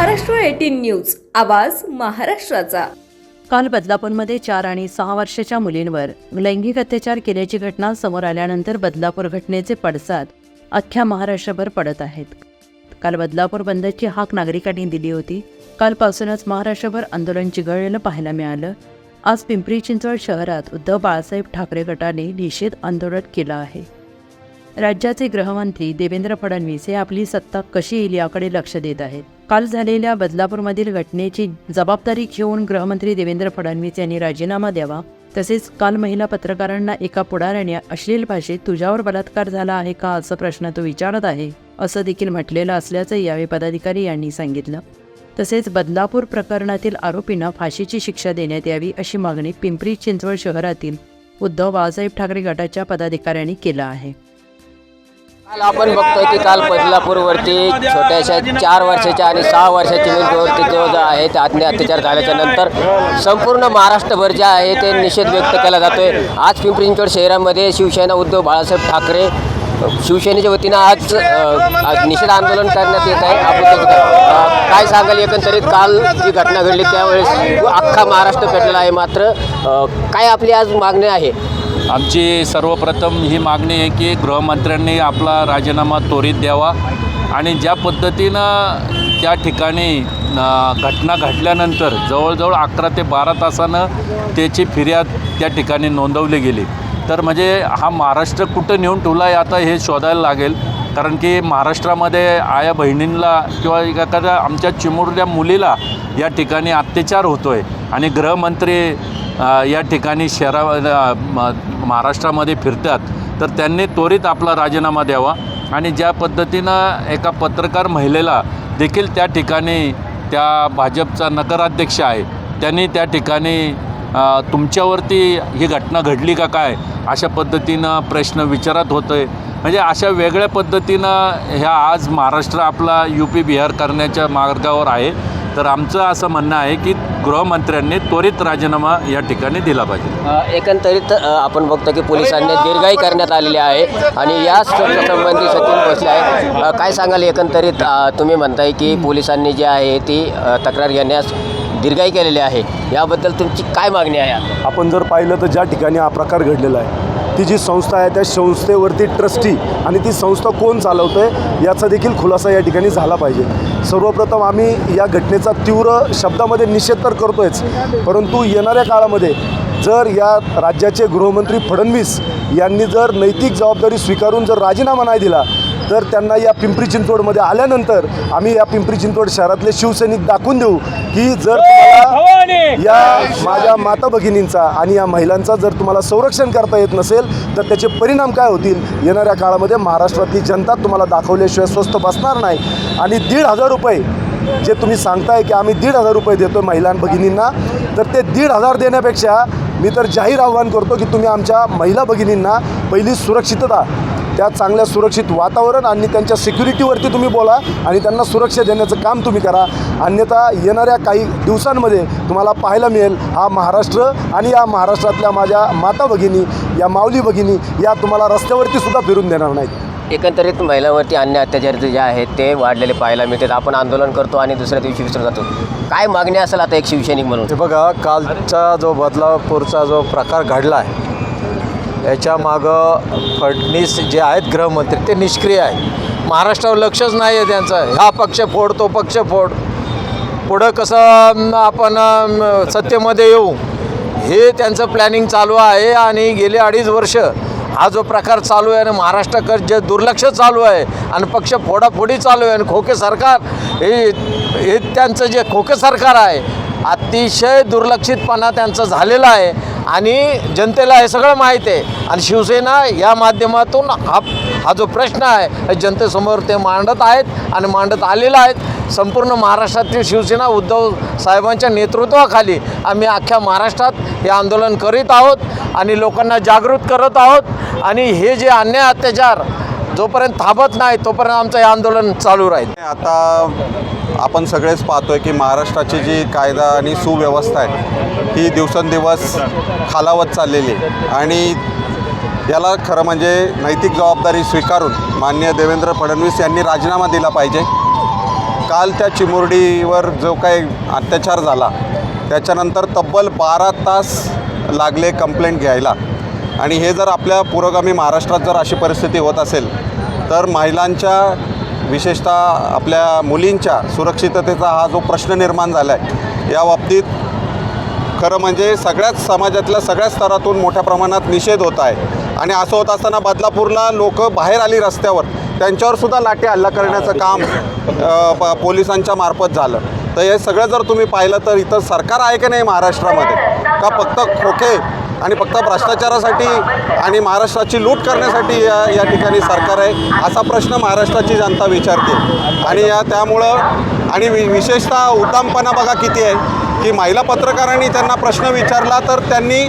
Maharashtra eighteen news आवाज महाराष्ट्राचा. काल बदलापूरमध्ये चार आणि सहा वर्षाच्या मुलींवर लैंगिक अत्याचार केल्याची घटना समोर आल्यानंतर बदलापूर घटनेचे पडसाद अख्ख्या महाराष्ट्रभर पडत आहेत. काल बदलापूर बंदची हाक नागरिकांनी दिली होती. कालपासूनच महाराष्ट्रभर आंदोलन चिघळलेलं पाहायला मिळालं. आज पिंपरी चिंचवड शहरात उद्धव बाळासाहेब ठाकरे गटाने निषेध आंदोलन केलं आहे. राज्याचे गृहमंत्री देवेंद्र फडणवीस हे आपली सत्ता कशी येईल याकडे लक्ष देत आहेत. काल झालेल्या बदलापूरमधील घटनेची जबाबदारी घेऊन गृहमंत्री देवेंद्र फडणवीस यांनी राजीनामा द्यावा. तसेच काल महिला पत्रकारांना एका पुढाऱ्याने अश्लील भाषेत तुझ्यावर बलात्कार झाला आहे का असा प्रश्न तो विचारत आहे असं देखील म्हटलेलं असल्याचं यावेळी पदाधिकारी यांनी सांगितलं. तसेच बदलापूर प्रकरणातील आरोपींना फाशीची शिक्षा देण्यात यावी अशी मागणी पिंपरी चिंचवड शहरातील उद्धव बाळासाहेब ठाकरे गटाच्या पदाधिकाऱ्यांनी केलं आहे. काल आपण बघतोय की काल बदलापूरवरती छोट्याशा चार वर्षाच्या आणि सहा वर्षाच्या मुलीवरती जो आहे ते आत्म अत्याचार झाल्याच्यानंतर संपूर्ण महाराष्ट्रभर जे आहे ते निषेध व्यक्त केला जातोय. आज पिंपरी चिंचवड शहरामध्ये शिवसेना उद्धव बाळासाहेब ठाकरे शिवसेनेच्या वतीनं आज आज निषेध आंदोलन करण्यात येत आहे. आपण काय- सांगाल एकंदरीत काल जी घटना घडली त्यावेळेस अख्खा महाराष्ट्र पेटलेला आहे मात्र काय आपली आज मागणी आहे? आमची सर्वप्रथम ही मागणी आहे की गृहमंत्र्यांनी आपला राजीनामा त्वरित द्यावा आणि ज्या पद्धतीनं त्या ठिकाणी घटना घडल्यानंतर जवळजवळ अकरा ते बारा तासानं त्याची फिर्याद त्या ठिकाणी नोंदवली गेली. तर म्हणजे हा महाराष्ट्र कुठं नेऊन ठेवला आहे आता हे शोधायला लागेल. कारण की महाराष्ट्रामध्ये आया बहिणींना किंवा एखाद्या आमच्या चिमुरल्या मुलीला या ठिकाणी अत्याचार होतो आहे आणि गृहमंत्री या ठिकाणी शहरा म- महाराष्ट्रामध्ये फिरतात तर त्यांनी त्वरित आपला राजीनामा द्यावा. आणि ज्या पद्धतीनं एका पत्रकार महिलेला देखील त्या ठिकाणी त्या भाजपचा नगराध्यक्ष आहे त्यांनी त्या ठिकाणी तुमच्यावरती ही घटना घडली का काय अशा पद्धतीनं प्रश्न विचारत होतो आहे म्हणजे अशा वेगळ्या पद्धतीनं ह्या आज महाराष्ट्र आपला यू पी बिहार करण्याच्या मार्गावर आहे. तर आमचं असं म्हणणं आहे की गृहमंत्र्यांनी त्वरित राजीनामा या ठिकाणी दिला पाहिजे. एकंदरीत आपण बघतो की पोलिसांनी दीर्घाई करण्यात आलेली आहे आणि या संबंधी सचिन बसले आहे अ, काय सांगाल एकंदरीत तुम्ही म्हणताय की पोलिसांनी जी आहे ती तक्रार घेण्यास दीर्घाई केलेली आहे. याबद्दल तुमची काय मागणी आहे आपण जर पाहिलं तर ज्या ठिकाणी हा प्रकार घडलेला आहे ती जी संस्था आहे त्या संस्थेवरती ट्रस्टी आणि ती संस्था कोण चालवतं आहे याचा देखील खुलासा या ठिकाणी झाला पाहिजे. सर्वप्रथम आम्ही या घटनेचा तीव्र शब्दामध्ये निषेध तर करतोयच परंतु येणाऱ्या काळामध्ये जर या राज्याचे गृहमंत्री फडणवीस यांनी जर नैतिक जबाबदारी स्वीकारून जर राजीनामा नाही दिला तर त्यांना या पिंपरी चिंचवडमध्ये आल्यानंतर आम्ही या पिंपरी चिंचवड शहरातले शिवसैनिक दाखवून देऊ की जर तुम्हाला या माझ्या माता भगिनींचा आणि या महिलांचा जर तुम्हाला संरक्षण करता येत नसेल तर त्याचे परिणाम काय होतील? येणाऱ्या काळामध्ये महाराष्ट्रातली जनता तुम्हाला दाखवल्याशिवाय स्वस्त बसणार नाही. आणि दीड हजार रुपये जे तुम्ही सांगताय की आम्ही दीड हजार रुपये देतो महिला भगिनींना तर ते दीड हजार देण्यापेक्षा मी तर जाहीर आव्हान करतो की तुम्ही आमच्या महिला भगिनींना पहिली सुरक्षितता त्या चांगल्या सुरक्षित वातावरण आणि त्यांच्या सिक्युरिटीवरती तुम्ही बोला आणि त्यांना सुरक्षा देण्याचं काम तुम्ही करा. अन्यथा येणाऱ्या काही दिवसांमध्ये तुम्हाला पाहायला मिळेल हा महाराष्ट्र आणि या महाराष्ट्रातल्या माझ्या माता भगिनी या माऊली भगिनी या तुम्हाला रस्त्यावरती सुद्धा फिरून देणार नाहीत. एकंदरीत महिलांवरती अन्य अत्याचार जे आहेत ते वाढलेले पाहायला मिळतात. आपण आंदोलन करतो आणि दुसऱ्या दिवशी विसरून जातो. काय मागणी असेल आता एक शिवसैनिक म्हणून? हे बघा कालचा जो बदलापूरचा जो प्रकार घडला आहे याच्या मागं फडणीस जे आहेत गृहमंत्री ते निष्क्रिय आहे महाराष्ट्रावर लक्षच नाही आहे त्यांचं. हा पक्ष फोड तो पक्ष फोड. पुढं कसं आपण सत्तेमध्ये येऊ हे त्यांचं प्लॅनिंग चालू आहे आणि गेले अडीच वर्ष हा जो प्रकार चालू आहे आणि महाराष्ट्राकडे जे दुर्लक्ष चालू आहे आणि पक्ष फोडाफोडी चालू आहे आणि खोके सरकार हे हे त्यांचं जे खोके सरकार आहे अतिशय दुर्लक्षितपणा त्यांचं झालेला आहे. आणि जनतेला हे सगळं माहीत आहे. आणि शिवसेना या माध्यमातून हा हा जो प्रश्न आहे जनतेसमोर ते मांडत आहेत आणि मांडत आलेला आहेत. संपूर्ण महाराष्ट्रातील शिवसेना उद्धव साहेबांच्या नेतृत्वाखाली आम्ही अख्ख्या महाराष्ट्रात हे आंदोलन करीत आहोत आणि लोकांना जागृत करत आहोत. आणि हे जे अन्याय अत्याचार जोपर्यंत थांबत नाही तोपर्यंत आमचं हे आंदोलन चालू राहील. आता आपण सगळेच पाहतोय की महाराष्ट्राची जी कायदा आणि सुव्यवस्था आहे ही दिवसेंदिवस खालावत चाललेली आहे. आणि याला खरं म्हणजे नैतिक जबाबदारी स्वीकारून माननीय देवेंद्र फडणवीस यांनी राजीनामा दिला पाहिजे. काल त्या चिमुरडीवर जो काही अत्याचार झाला त्याच्यानंतर तब्बल बारा तास लागले कंप्लेंट घ्यायला. आणि हे जर आपल्या पुरोगामी महाराष्ट्रात जर अशी परिस्थिती होत असेल तर महिलांच्या विशेषतः आपल्या मुलींच्या सुरक्षिततेचा हा जो प्रश्न निर्माण झाला आहे या बाबतीत खरं म्हणजे सगळ्याच समाजातल्या सगळ्याच स्तरातून मोठ्या प्रमाणात निषेध होत आहे. आणि असं होत असताना बदलापूरला लोक बाहेर आली रस्त्यावर त्यांच्यावर सुद्धा लाठी हल्ला करण्याचं काम पोलिसांच्या मार्फत झालं. तर हे सगळं जर तुम्ही पाहिलं तर इथं सरकार आहे की नाही महाराष्ट्रामध्ये? का फक्त खोके आणि फक्त भ्रष्टाचारासाठी आणि महाराष्ट्राची लूट करण्यासाठी या या ठिकाणी सरकार आहे असा प्रश्न महाराष्ट्राची जनता विचारते. आणि या त्यामुळं आणि वि विशेषतः उद्दामपणा बघा किती आहे की महिला पत्रकारांनी त्यांना प्रश्न विचारला तर त्यांनी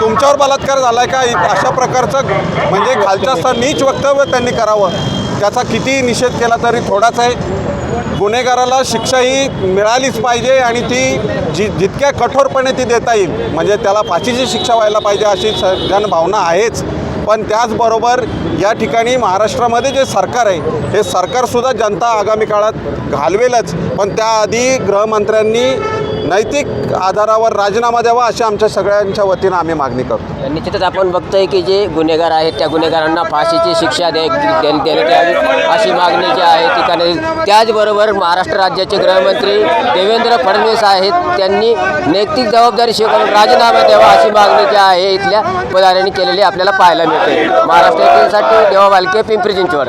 तुमच्यावर बलात्कार झाला आहे का अशा प्रकारचं म्हणजे खालच्या स्तर नीच वक्तव्य त्यांनी करावं. त्याचा किती निषेध केला तरी थोडाच आहे. गुन्हेगाराला शिक्षा ही मिळालीच पाहिजे आणि ती जी जितक्या कठोरपणे ती देता येईल म्हणजे त्याला फाशीची शिक्षा व्हायला पाहिजे अशी स जनभावना आहेच. पण त्याचबरोबर या ठिकाणी महाराष्ट्रामध्ये जे सरकार आहे हे सरकारसुद्धा जनता आगामी काळात घालवेलच. पण त्याआधी गृहमंत्र्यांनी नैतिक आधारावर राजीनामा द्यावा अशी आमच्या सगळ्यांच्या वतीनं आम्ही मागणी करतो. निश्चितच आपण बघतोय की जे गुन्हेगार आहेत त्या गुन्हेगारांना फाशीची शिक्षा दे देण्यात यावी अशी मागणी जी आहे ती करण्यात त्याचबरोबर महाराष्ट्र राज्याचे गृहमंत्री देवेंद्र फडणवीस आहेत. त्यांनी नैतिक जबाबदारी स्वीकारून राजीनामा द्यावा अशी मागणी जी आहे इथल्या पदाऱ्यांनी केलेली आपल्याला पाहायला मिळते. महाराष्ट्रातील देवा बालके पिंपरी चिंचवड.